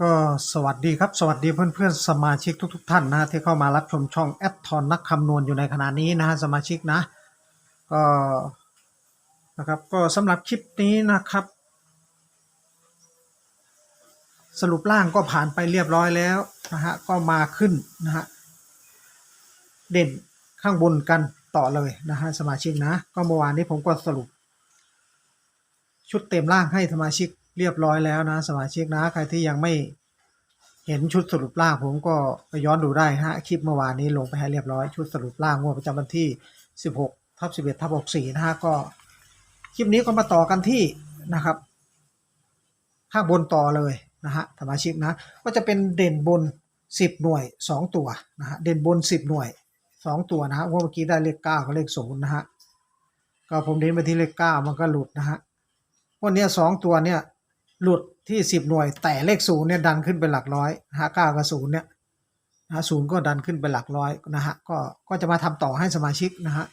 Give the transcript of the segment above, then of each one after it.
ก็สวัสดีครับ สวัสดีเพื่อนๆ สมาชิกทุกๆท่านนะที่เข้ามารับชมช่องแอดทอนนักคำนวณอยู่ในขณะนี้นะฮะสมาชิกนะก็นะครับก็สำหรับคลิปนี้นะครับ สรุปล่างก็ผ่านไปเรียบร้อยแล้วนะฮะก็มาขึ้นนะฮะเด่นข้างบนกันต่อเลยนะฮะสมาชิกนะ ก็เมื่อวานนี้ผมก็สรุป ชุดเต็มร่างให้สมาชิก เรียบร้อยแล้วนะ สมาชิกนะ ใครที่ยังไม่เห็นชุดสรุปร่างผมก็ไปย้อนดูได้ฮะคลิปเมื่อวานนี้ลงไปให้เรียบร้อยชุดสรุปร่างงวดประจำวันที่ 16ทับ11ทับ64นะฮะก็คลิปนี้ก็มาต่อกันที่นะครับ ข้างบนต่อเลยนะฮะสมาชิกนะ ก็จะเป็นเด่นบน 10 หน่วย 2 ตัวนะฮะเด่นบน 10 หน่วย 2 ตัวนะฮะงวดเมื่อกี้ได้เลข9กับเลข0นะฮะก็ผมเน้นไปที่เลข9มันก็หลุดนะฮะวันนี้สองตัวเนี่ย หลุดที่สิบหน่วย แต่เลขศูนย์เนี่ยดันขึ้นเป็นหลักร้อยนะฮะเก้ากับศูนย์เนี่ยนะศูนย์ก็ดันขึ้นเป็นหลักร้อยนะฮะก็ก็จะมาทำต่อให้สมาชิกนะฮะ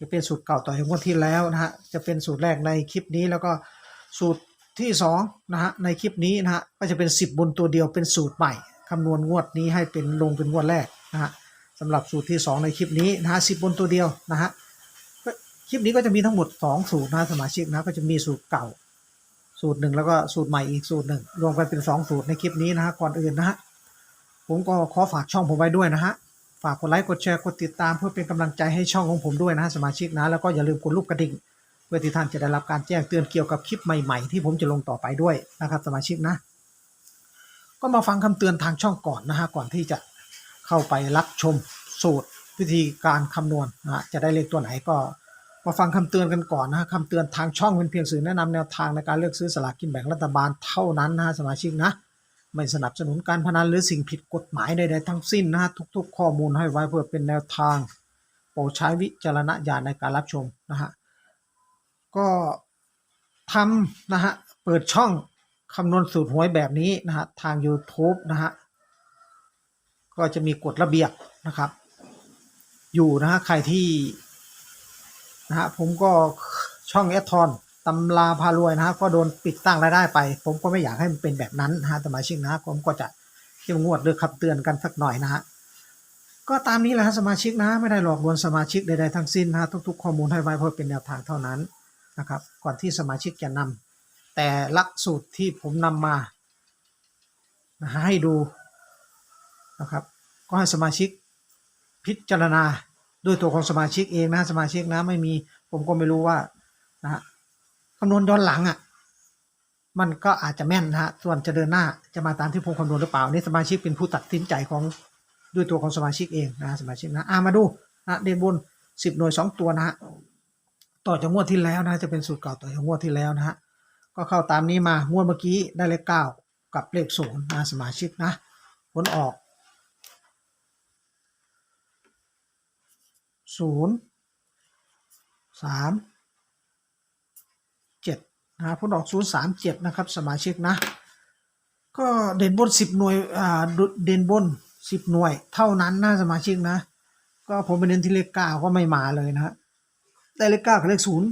จะเป็นสูตรเก่าต่อจากงวดที่แล้วนะฮะจะเป็นสูตรแรกในคลิปนี้แล้วก็สูตรที่สองนะฮะในคลิปนี้นะฮะก็จะเป็นสิบบนตัวเดียวเป็นสูตรใหม่คำนวณงวดนี้ให้เป็นลงเป็นงวดแรกนะฮะสำหรับสูตรที่สองในคลิปนี้นะฮะสิบบนตัวเดียวนะฮะก็คลิปนี้ก็จะมีทั้งหมดสองสูตรนะสมาชิกนะก็จะมีสูตรเก่า สูตรหนึ่งแล้วก็สูตรใหม่อีกสูตรหนึ่งรวมกันเป็นสองสูตรในคลิปนี้นะฮะก่อนอื่นนะฮะผมก็ขอฝากช่องผมไว้ด้วยนะฮะฝากกดไลค์กดแชร์กดติดตามเพื่อเป็นกำลังใจให้ช่องของผมด้วยนะฮะสมาชิกนะแล้วก็อย่าลืมกดรูปกระดิ่งเพื่อที่ท่านจะได้รับการแจ้งเตือนเกี่ยวกับคลิปใหม่ๆ ที่ผมจะลงต่อไปด้วยนะครับสมาชิกนะ ก็มาฟังคำเตือนทางช่องก่อนนะฮะก่อนที่จะเข้าไปรับชมสูตรวิธีการคำนวณนะจะได้เลขตัวไหนก็ มาฟังคำเตือนกันก่อนนะฮะคำเตือนทางช่องเป็นเพียงสื่อแนะนำแนวทางในการเลือกซื้อสลากกินแบ่งรัฐบาลเท่านั้นนะฮะสมาชิกนะ ไม่สนับสนุนการพนันหรือสิ่งผิดกฎหมายใดๆทั้งสิ้นนะฮะทุก ๆ ข้อมูลให้ไว้เพื่อเป็นแนวทางโปรดใช้วิจารณญาณในการรับชมนะฮะก็ทำนะฮะเปิดช่องคำนวณสูตรหวยแบบนี้นะฮะทาง YouTube นะฮะก็จะมีกฎระเบียบนะครับ อยู่นะฮะใครที่ นะฮะผมก็ช่องแอทอนตำราพารวยนะฮะก็โดนปิดตั้งรายได้ไป ผมก็ไม่อยากให้มันเป็นแบบนั้นนะฮะสมาชิกนะผมก็จะเข้มงวดหรือขับเตือนกันสักหน่อยนะฮะก็ตามนี้แหละฮะสมาชิกนะไม่ได้หลอกลวงสมาชิกใดๆทั้งสิ้นนะฮะทุกๆข้อมูลให้ไว้เพื่อเป็นแนวทางเท่านั้นนะครับ ก่อนที่สมาชิกจะนำแต่หลักสูตรที่ผมนำมาให้ดูนะครับ ก็ให้สมาชิกพิจารณา ด้วยตัวของสมาชิกเองนะสมาชิกนะไม่มีผมก็ไม่รู้ว่านะคำนวณย้อนหลังอะ มันก็อาจจะแม่นนะฮะส่วนจะเดินหน้าจะมาตามที่ผมคำนวณหรือเปล่านี่สมาชิกเป็นผู้ตัดสินใจของด้วยตัวของสมาชิกเองนะสมาชิกนะอ่ามาดูนะเด่นบนสิบหน่วยสองตัวนะฮะต่อจากงวดที่แล้วนะจะเป็นสูตรเก่าต่อจากงวดที่แล้วนะฮะก็เข้าตามนี้มางวดเมื่อกี้ได้เลขเก้ากับเลขศูนย์นะสมาชิกนะผลออก ศูนย์สามเจ็ดนะผลออกศูนย์สามเจ็ดนะครับ สมาชิกนะ ก็เด่นบนสิบหน่วยอ่าเด่นบนสิบหน่วย เท่านั้นนะสมาชิกนะ ก็ผมไปเน้นที่เลขเก้าก็ไม่มาเลยนะฮะแต่เลขเก้ากับเลขศูนย์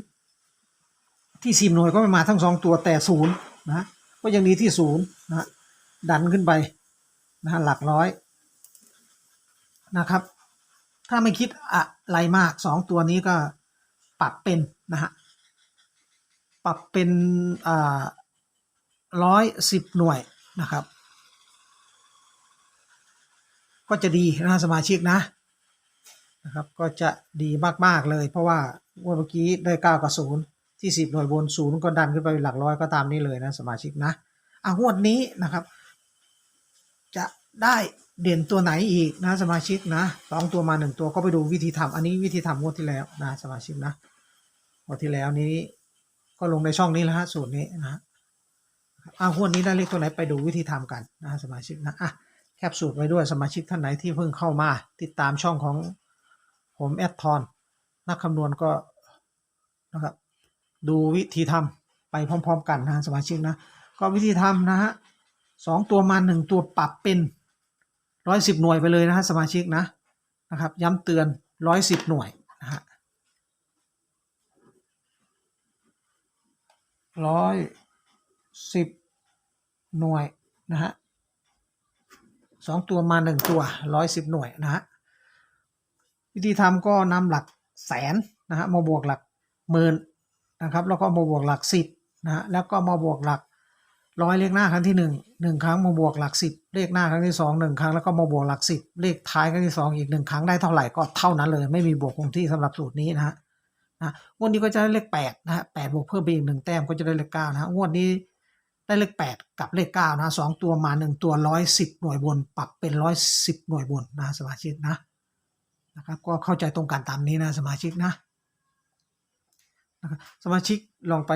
ที่สิบหน่วยก็ไม่มาทั้งสองตัวแต่ศูนย์นะก็ยังดีที่ศูนย์นะดันขึ้นไปนะฮะหลักร้อยนะครับ ถ้าไม่คิดอะ ไรมากสองตัวนี้ก็ปรับเป็นนะฮะปรับเป็นร้อยสิบหน่วยนะครับ ก็จะดีนะสมาชิกนะนะครับ ก็จะดีมาก ๆ เลย เพราะว่าเมื่อกี้ได้เก้ากับศูนย์ที่สิบหน่วยบนศูนย์ก็ดันขึ้นไปหลักร้อยก็ตามนี้เลยนะสมาชิกนะอะงวดนี้นะครับ จะได้ เด่นตัวไหนอีกนะสมาชิกนะสองตัวมาหนึ่งตัวก็ไปดูวิธีทำอันนี้วิธีทำงวดที่แล้วนะสมาชิกนะงวดที่แล้วนี้ก็ลงในช่องนี้แล้วฮะสูตรนี้นะอ่างวดนี้ได้เลขตัวไหนไปดูวิธีทำกันนะสมาชิกนะอะแคปสูตรไว้ด้วยสมาชิกท่านไหนที่เพิ่งเข้ามา ติดตามช่องของผมแอดทอนนักคำนวณก็นะครับดูวิธีทำไปพร้อม ๆ กันนะสมาชิกนะ ก็วิธีทำนะฮะสองตัวมาหนึ่งตัวปรับเป็น ร้อยสิบหน่วยไปเลยนะฮะสมาชิกนะนะครับ ย้ำเตือนร้อยสิบหน่วยนะฮะร้อยสิบหน่วยนะฮะสองตัวมาหนึ่งตัวร้อยสิบหน่วยนะฮะวิธีทำก็นำหลักแสนนะฮะมาบวกหลักหมื่นนะครับ แล้วก็มาบวกหลักสิบนะฮะแล้วก็มาบวกหลัก ร้อยเลขหน้าครั้งที่หนึ่งหนึ่งครั้งมาบวกหลักสิบเลขหน้าครั้งที่สองหนึ่งครั้งแล้วก็มาบวกหลักสิบเลขท้ายครั้งที่สองอีกหนึ่งครั้งได้เท่าไหร่ก็เท่านั้นเลย ไม่มีบวกคงที่สำหรับสูตรนี้นะฮะนะงวดนี้ก็จะได้เลขแปดนะฮะแปดบวกเพิ่มไปอีกหนึ่งแต้มก็จะได้เลขเก้านะฮะงวดนี้ได้เลขแปดกับเลขเก้านะสองตัวมาหนึ่งตัวร้อยสิบหน่วยบน ปรับเป็นร้อยสิบหน่วยบนนะสมาชิกนะนะครับก็เข้าใจตรงกันตามนี้นะสมาชิกนะนะครับสมาชิกลองไป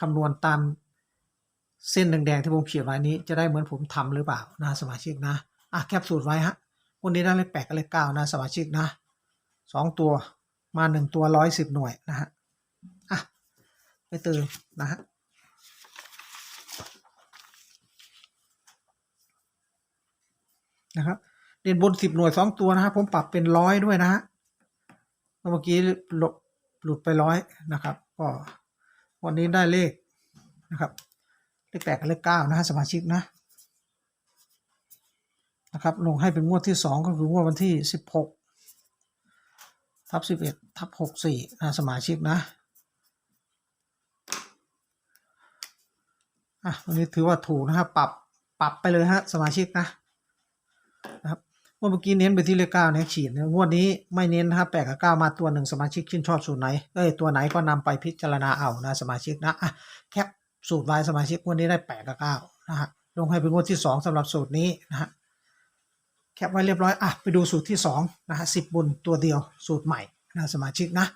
คำนวณตาม เส้นแดงๆที่ผมเขียนไว้นี้จะได้เหมือนผมทำหรือเปล่านะสมาชิกนะอะแคปสูตรไว้ฮะวันนี้ได้เลขแปดกับเลขเก้านะสมาชิกนะสองตัวมาหนึ่งตัวร้อยสิบหน่วยนะฮะอะไปเติมนะฮะนะครับเด่นบนสิบหน่วยสองตัวนะครับผมปรับเป็นร้อยด้วยนะฮะเมื่อกี้หลุดไปร้อยนะครับ ก็วันนี้ได้เลขนะครับ เลขแปดกับเลขเก้านะฮะสมาชิกนะนะครับลงให้เป็นงวดที่สองก็คืองวดวันที่สิบหกทับสิบเอ็ดทับหกสี่นะสมาชิกนะอะวันนี้ถือว่าถูกนะครับปรับปรับไปเลยฮะสมาชิกนะนะครับงวดเมื่อกี้เน้นไปที่เลขเก้าเนี่ยฉีดนะงวดนี้ไม่เน้นนะครับแปดกับเก้ามาตัวหนึ่งสมาชิกชื่นชอบสูตรไหนเอ้ยตัวไหนก็นำไปพิจารณาเอานะสมาชิกนะอะแคป สูตรไว้สมาชิกงวดนี้ได้แปดกับเก้านะฮะลงให้เป็นงวดที่สองสำหรับสูตรนี้นะฮะแคปไว้เรียบร้อยอะไปดูสูตรที่สองนะฮะสิบบนตัวเดียวสูตรใหม่นะสมาชิกนะ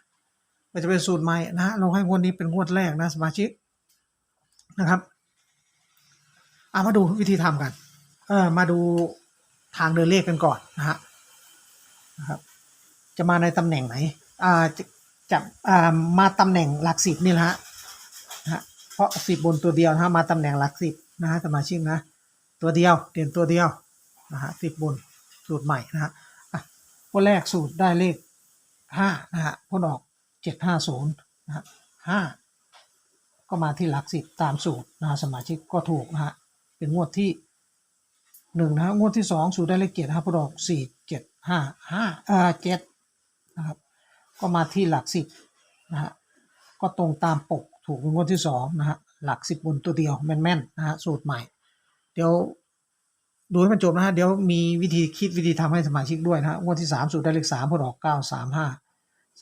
ก็จะเป็นสูตรใหม่นะฮะลงให้งวดนี้เป็นงวดแรกนะสมาชิกนะครับอะมาดูวิธีทำกันเออมาดูทางเดินเลขกันก่อนนะฮะนะครับจะมาในตำแหน่งไหนอ่าจะจะอ่ามาตำแหน่งหลักสิบนี่แหละฮะ ราะสิบบนตัวเดียวนะฮะมาตำแหน่งหลักสิบนะฮะสมาชิกนะ ตัวเดียวเด่นตัวเดียวนะฮะสิบบนสูตรใหม่นะฮะอะคนแรกสูตรได้เลขห้านะฮะพ้นออกเจ็ดห้าศูนย์นะฮะห้าก็มาที่หลักสิบตามสูตรนะฮะสมาชิกก็ถูกนะฮะเป็นงวดที่หนึ่งนะครับงวดที่สองสูตรได้เลขเจ็ดนะครับพอดอกสี่เจ็ดห้าห้าเอ่าเจ็ดนะครับก็มาที่หลักสิบนะฮะก็ตรงตามปก ถูกเป็นงวดที่สองนะฮะหลักสิบบนตัวเดียวแม่นๆนะฮะสูตรใหม่ เดี๋ยวดูให้มันจบนะฮะเดี๋ยวมีวิธีคิดวิธีทำให้สมาชิกด้วยนะฮะงวดที่สามสูตรได้เลขสามพอดอกเก้าสามห้า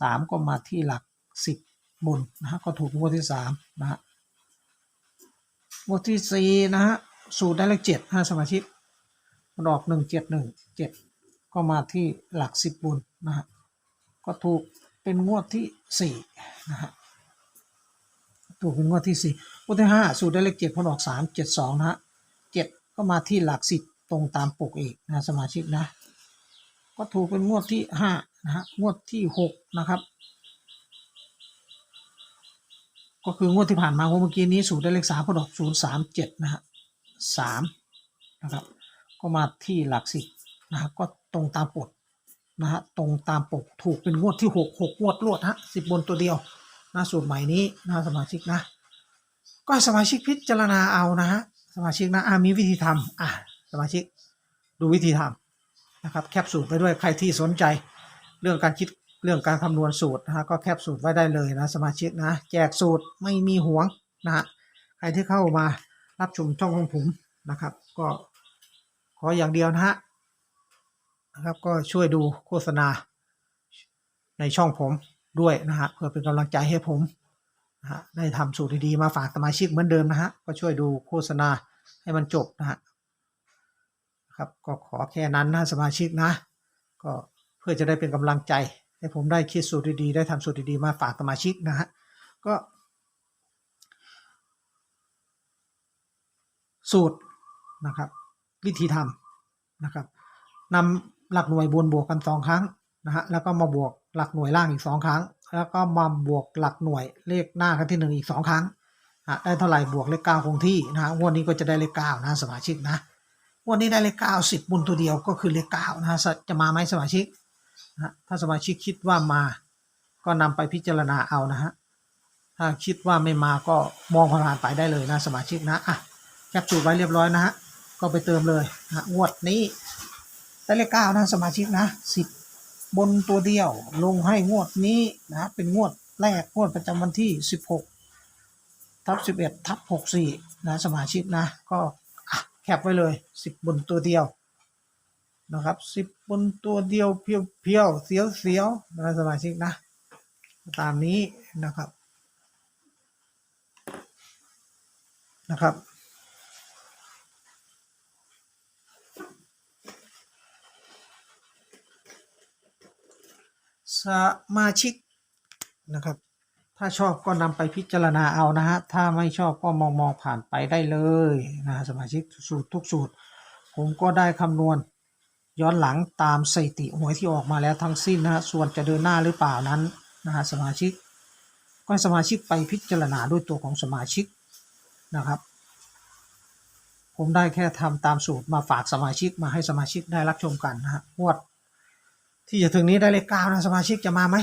สามก็มาที่หลักสิบบนนะฮะก็ถูกงวดที่สามนะฮะงวดที่สี่นะฮะสูตรได้เลขเจ็ดห้าสมาชิกดอกหนึ่งเจ็ดหนึ่งเจ็ดก็มาที่หลักสิบบุญนะฮะก็ถูกเป็นงวดที่สี่นะฮะ ถูกเป็นงวดที่สี่งวดที่ห้าสูตรได้เลขเจ็ดพออกสามเจ็ดสองนะฮะเจ็ดก็มาที่หลักสิบตรงตามปกอีกนะสมาชิกนะ ก็ถูกเป็นงวดที่ห้านะฮะงวดที่หกนะครับก็คืองวดที่ผ่านมาเมื่อกี้นี้สูตรได้เลขสามพอดอกศูนย์สามเจ็ดนะฮะสามนะครับ ก็มาที่หลักสิบนะฮะก็ตรงตามปกนะฮะตรงตามปกถูกเป็นงวดที่หกหกงวดรวดฮะสิบบนตัวเดียว นะสูตรใหม่นี้นะสมาชิกนะ ก็สมาชิกพิจารณาเอานะฮะสมาชิกนะอ่ามีวิธีทำอะสมาชิกดูวิธีทำนะครับแคปสูตรไปด้วยใครที่สนใจ เรื่องการคิดเรื่องการคำนวณสูตรนะฮะก็แคปสูตรไว้ได้เลยนะสมาชิกนะแจกสูตรไม่มีห่วงนะฮะใครที่เข้ามารับชมช่องของผมนะครับ ก็ขออย่างเดียวนะฮะนะครับก็ช่วยดูโฆษณาในช่องผม ด้วยนะฮะเพื่อเป็นกำลังใจให้ผมนะฮะได้ทำสูตรดีๆมาฝากสมาชิกเหมือนเดิมนะฮะก็ช่วยดูโฆษณาให้มันจบนะฮะครับก็ขอแค่นั้นนะสมาชิกนะ ก็เพื่อจะได้เป็นกำลังใจ ให้ผมได้คิดสูตรดีๆได้ทำสูตรดีๆมาฝากสมาชิกนะฮะก็ สูตรนะครับ วิธีทำนะครับนำหลักหน่วยบนบวกกันสองครั้งนะฮะแล้วก็มาบวก หลักหน่วยล่างอีกสองครั้ง แล้วก็มาบวกหลักหน่วยเลขหน้าครั้งที่หนึ่งอีกสองครั้งอะได้เท่าไหร่บวกเลขเก้าคงที่นะฮะงวดนี้ก็จะได้เลขเก้านะสมาชิกนะงวดนี้ได้เลขเก้าสิบบนตัวเดียวก็คือเลขเก้านะฮะจะมาไหมสมาชิกนะฮะถ้าสมาชิกคิดว่ามาก็นำไปพิจารณาเอานะฮะถ้าคิดว่าไม่มาก็มองผ่านไปได้เลยนะสมาชิกนะอะแคปสูตรไว้เรียบร้อยนะฮะก็ไปเติมเลยนะฮะงวดนี้ได้เลขเก้านะสมาชิกนะสิบ บนตัวเดียวลงให้งวดนี้นะเป็นงวดแรกงวดประจำวันที่สิบหกทับสิบเอ็ดทับหกสี่นะสมาชิกนะ ก็แคปไว้เลยสิบนตัวเดียวนะครับสิบนตัวเดียวเพียวเพียวๆเสียวเสียวๆนะสมาชิกนะ ตามนี้นะครับนะครับ สมาชิกนะครับ ถ้าชอบก็นำไปพิจารณาเอานะฮะ ถ้าไม่ชอบก็มองมองผ่านไปได้เลยนะฮะสมาชิกสูตรทุกสูตร ผมก็ได้คำนวณย้อนหลังตามสถิติหวยที่ออกมาแล้วทั้งสิ้นนะฮะ ส่วนจะเดินหน้าหรือเปล่านั้นนะฮะสมาชิก ก็สมาชิกไปพิจารณาด้วยตัวของสมาชิกนะครับผมได้แค่ทำตามสูตรมาฝากสมาชิกมาให้สมาชิกได้รับชมกันนะฮะงวด ที่จะถึงนี้ได้เลขเก้านะสมาชิกจะมาไหม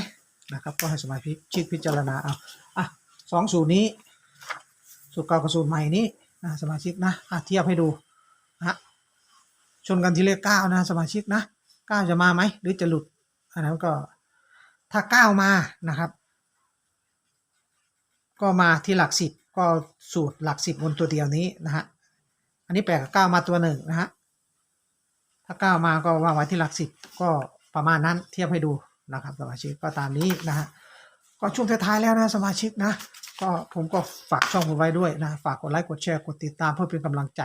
นะครับ ก็ให้สมาชิกชิกพิจารณาเอาอะสองสูตรนี้ สูตรเก่ากับสูตรใหม่นี้นะสมาชิกนะอะเทียบให้ดูนะชนกันที่เลขเก้านะสมาชิกนะเก้าจะมาไหมหรือจะหลุดอันนั้นก็ถ้าเก้ามานะครับ ก็มาที่หลักสิบก็สูตรหลักสิบบนตัวเดียวนี้นะฮะอันนี้แปลกับเก้ามาตัวหนึ่งนะฮะถ้าเก้ามาก็วางไว้ที่หลักสิบก็ ประมาณนั้นเทียบให้ดูนะครับสมาชิกก็ตามนี้นะฮะก็ช่วงท้ายๆแล้วนะสมาชิกนะ ก็ผมก็ฝากช่องผมไว้ด้วยนะฝากกดไลค์กดแชร์กดติดตามเพื่อเป็นกำลังใจ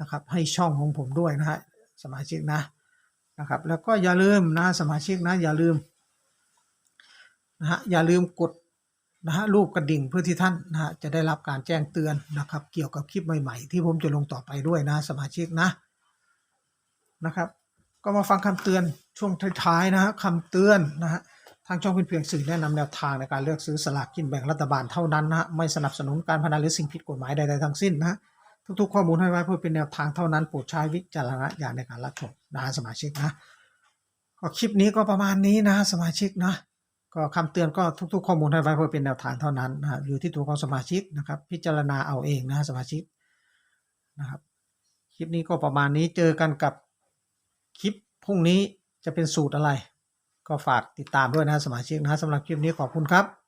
นะครับ ให้ช่องของผมด้วยนะฮะสมาชิกนะนะครับ แล้วก็อย่าลืมนะสมาชิกนะอย่าลืมนะฮะอย่าลืมกดนะฮะรูปกระดิ่งเพื่อที่ท่านนะฮะจะได้รับการแจ้งเตือนนะครับ เกี่ยวกับคลิปใหม่ ๆ ที่ผมจะลงต่อไปด้วยนะสมาชิกนะนะครับ ก็มาฟังคำเตือนช่วงท้ายๆนะฮะคำเตือนนะฮะทางช่องเป็นเพียงสื่อแนะนำแนวทางในการเลือกซื้อสลากกินแบ่งรัฐบาลเท่านั้นนะฮะไม่สนับสนุนการพนันหรือสิ่งผิดกฎหมายใดๆทั้งสิ้นนะฮะทุกๆข้อมูลให้ไว้เพื่อเป็นแนวทางเท่านั้นโปรดใช้วิจารณญาณในการรับชมนะสมาชิกนะก็คลิปนี้ก็ประมาณนี้นะสมาชิกนะก็คำเตือนก็ทุกๆข้อมูลให้ไว้เพื่อเป็นแนวทางเท่านั้นนะฮะอยู่ที่ตัวของสมาชิกนะครับ พิจารณาเอาเองนะสมาชิกนะครับคลิปนี้ก็ประมาณนี้เจอกันกับ คลิปพรุ่งนี้จะเป็นสูตรอะไร ก็ฝากติดตามด้วยนะสมาชิกนะสำหรับคลิปนี้ขอบคุณครับ